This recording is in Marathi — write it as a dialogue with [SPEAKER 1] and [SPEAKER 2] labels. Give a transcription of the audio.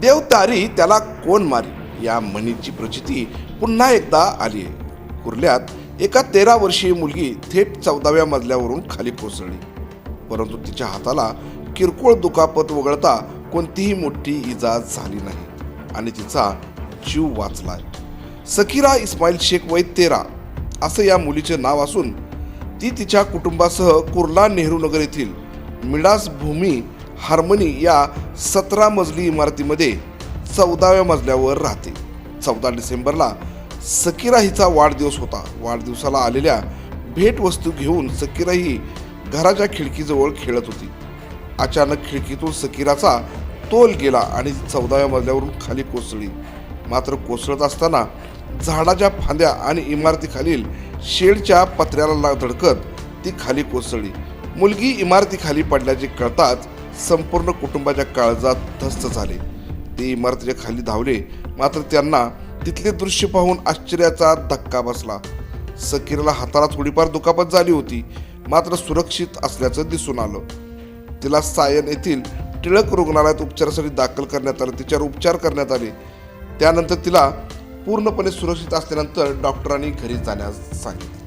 [SPEAKER 1] देव तारी त्याला कोण मारी? या म्हणीची प्रचिती पुन्हा एकदा आली आहे. कुर्ल्यात एका तेरा वर्षीय मुलगी थेट चौदाव्या मजल्यावरून खाली कोसळली. परंतु तिच्या हाताला किरकोळ दुखापत वगळता कोणतीही मोठी इजा झाली नाही आणि तिचा जीव वाचलाय. सकीरा इस्माईल शेख वय तेरा असं या मुलीचे नाव असून ती तिच्या कुटुंबासह कुर्ला नेहरू नगर येथील मिडास भूमी हार्मनी या सतरा मजली इमारतीमध्ये चौदाव्या मजल्यावर राहते. चौदा डिसेंबरला सकीरा हिचा वाढदिवस होता. वाढदिवसाला आलेल्या भेटवस्तू घेऊन सकीरा ही घराच्या खिडकीजवळ खेळत होती. अचानक खिडकीतून सकीराचा तोल गेला आणि चौदाव्या मजल्यावरून खाली कोसळली. मात्र कोसळत असताना झाडाच्या फांद्या आणि इमारतीखालील शेडच्या पत्र्याला धडकत ती खाली कोसळली. मुलगी इमारतीखाली पडल्याचे कळताच संपूर्ण कुटुंबाच्या काळजात धस्त झाले. ते इमारतीच्या खाली धावले मात्र त्यांना तिथले दृश्य पाहून आश्चर्याचा धक्का बसला. सकीरला हाताला थोडीफार दुखापत झाली होती मात्र सुरक्षित असल्याचं दिसून आलं. तिला सायन येथील टिळक रुग्णालयात उपचारासाठी दाखल करण्यात आलं तिच्यावर उपचार करण्यात आले. त्यानंतर तिला पूर्णपणे सुरक्षित असल्यानंतर डॉक्टरांनी घरी जाण्यास सांगितले.